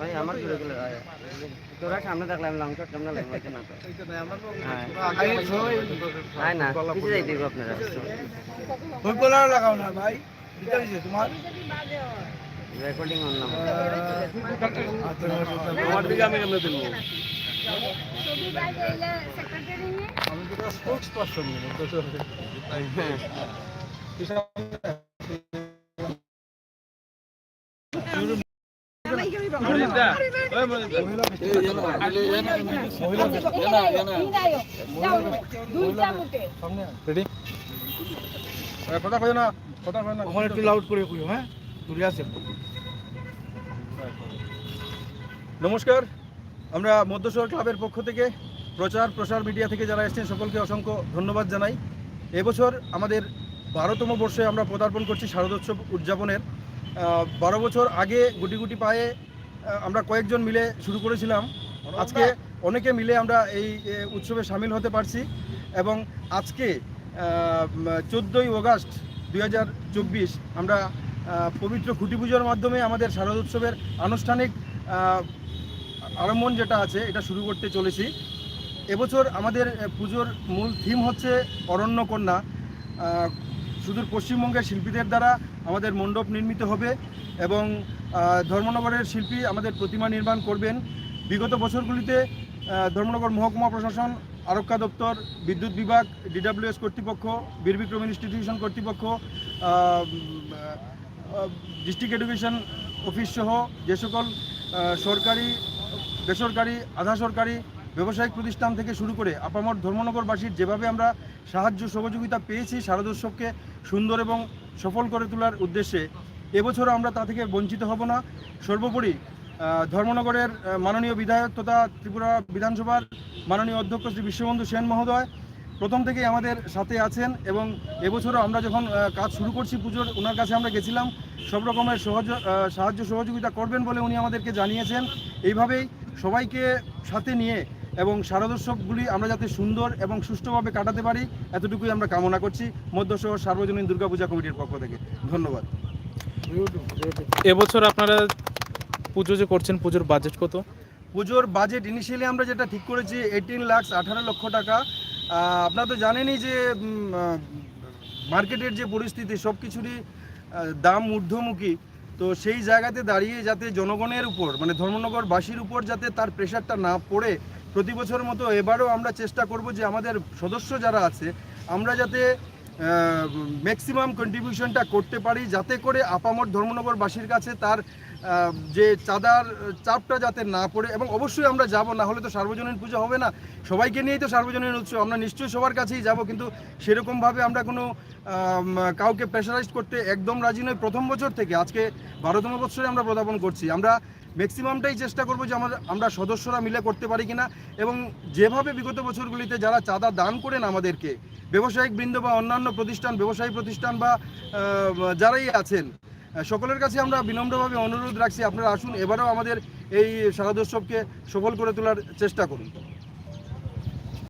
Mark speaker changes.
Speaker 1: ওই আমার ঘুরে গেলে তোরা সামনে আমি লং শট কেমন লাগবে না তো হ্যাঁ হ্যাঁ না পিছিয়ে যাইতে হবে আপনারা।
Speaker 2: ওই কলার লাগাও না ভাই। ভিতরে তোমার?
Speaker 1: রেকর্ডিং অন নাম
Speaker 2: তোমার দিকে আমি দেবো
Speaker 3: সেক্রেটারি নিয়ে
Speaker 2: আমি তো স্পোক্স পারসন কথা না কথা না করে হ্যাঁ নমস্কার। আমরা মধ্যশহর ক্লাবের পক্ষ থেকে প্রচার, প্রসার মিডিয়া থেকে যারা এসেছেন সকলকে অসংখ্য ধন্যবাদ জানাই। এবছর আমাদের বারোতম বর্ষে আমরা পদার্পণ করছি শারদোৎসব উদযাপনের। বারো বছর আগে গুটি গুটি পায়ে আমরা কয়েকজন মিলে শুরু করেছিলাম। আজকে অনেকে মিলে আমরা এই উৎসবে সামিল হতে পারছি এবং আজকে চোদ্দোই আগস্ট দু হাজার চব্বিশ আমরা পবিত্র খুঁটি পুজোর মাধ্যমে আমাদের শারদোৎসবের আনুষ্ঠানিক আহ, আরম্ভন যেটা আছে এটা শুরু করতে চলেছি। এবছর আমাদের পুজোর মূল থিম হচ্ছে অরণ্য কন্যা সুদূর পশ্চিমবঙ্গের শিল্পীদের দ্বারা আমাদের মণ্ডপ নির্মিত হবে এবং ধর্মনগরের শিল্পী আমাদের প্রতিমা নির্মাণ করবেন। বিগত বছরগুলিতে ধর্মনগর মহকুমা প্রশাসন, আরক্ষা দপ্তর, বিদ্যুৎ বিভাগ, ডিডাব্লিউএস কর্তৃপক্ষ, বীর বিক্রম ইনস্টিটিউশন কর্তৃপক্ষ ডিস্ট্রিক্ট এডুকেশন অফিস সহ যে সকল সরকারি, বেসরকারি, আধা সরকারি ব্যবসায়িক প্রতিষ্ঠান থেকে শুরু করে আপামর ধর্মনগরবাসীর যেভাবে আমরা সাহায্য সহযোগিতা পেয়েছি শারদোৎসবকে সুন্দর এবং সফল করে তোলার উদ্দেশ্যে, এবছরও আমরা তা থেকে বঞ্চিত হব না। সর্বোপরি ধর্মনগরের মাননীয় বিধায়ক তথা ত্রিপুরা বিধানসভার মাননীয় অধ্যক্ষ শ্রী বিশ্ববন্ধু সেন মহোদয় প্রথম থেকেই আমাদের সাথে আছেন এবং এবছরও আমরা যখন কাজ শুরু করছি পুজোর ওনার কাছে আমরা গেছিলাম। সব রকমের সহজ সাহায্য সহযোগিতা করবেন বলে উনি আমাদেরকে জানিয়েছেন। এইভাবেই সবাইকে সাথে নিয়ে এবং শারদোৎসবগুলি আমরা যাতে সুন্দর এবং সুষ্ঠুভাবে কাটাতে পারি এতটুকুই আমরা কামনা করছি মধ্যশহর সার্বজনীন দুর্গাপূজা কমিটির পক্ষ থেকে। ধন্যবাদ।
Speaker 4: এবছর আপনারা পুজো যে করছেন পুজোর বাজেট কত?
Speaker 2: পুজোর বাজেট ইনিশিয়ালি আমরা যেটা ঠিক করেছি এইটিন লাখস আঠারো লক্ষ টাকা। আপনারা তো জানেনই যে মার্কেটের যে পরিস্থিতি সব কিছুরই দাম ঊর্ধ্বমুখী। তো সেই জায়গাতে দাঁড়িয়ে যাতে জনগণের উপর মানে ধর্মনগরবাসীর উপর যাতে তার প্রেশারটা না পড়ে প্রতি বছর মতো এবারও আমরা চেষ্টা করব যে আমাদের সদস্য যারা আছে, আমরা যাতে ম্যাক্সিমাম কন্ট্রিবিউশনটা করতে পারি যাতে করে আপামর ধর্মনগরবাসীর কাছে তার যে চাঁদার, চাপটা যাতে না পড়ে এবং অবশ্যই আমরা যাব, না হলে তো সার্বজনীন পুজো হবে না। সবাইকে নিয়েই তো সার্বজনীন উৎসব, আমরা নিশ্চয়ই সবার কাছেই যাব, কিন্তু সেরকমভাবে আমরা কোনো কাউকে প্রেশারাইজ করতে একদম রাজি নই প্রথম বছর থেকে। আজকে বারোতম বছরে আমরা প্রদাপন করছি। আমরা ম্যাক্সিমামটাই চেষ্টা করব যে আমরা আমরা সদস্যরা মিলে করতে পারি কিনা। এবং যেভাবে বিগত বছরগুলিতে যারা চাঁদা দান করেন আমাদেরকে, ব্যবসায়িক বৃন্দ বা অন্যান্য প্রতিষ্ঠান, ব্যবসায়ী প্রতিষ্ঠান বা যারাই আছেন, সকলের কাছে আমরা বিনম্রভাবে অনুরোধ রাখছি। আপনারা আসুন, এবারেও আমাদের এই শারদোৎসবকে সফল করে তোলার চেষ্টা করুন।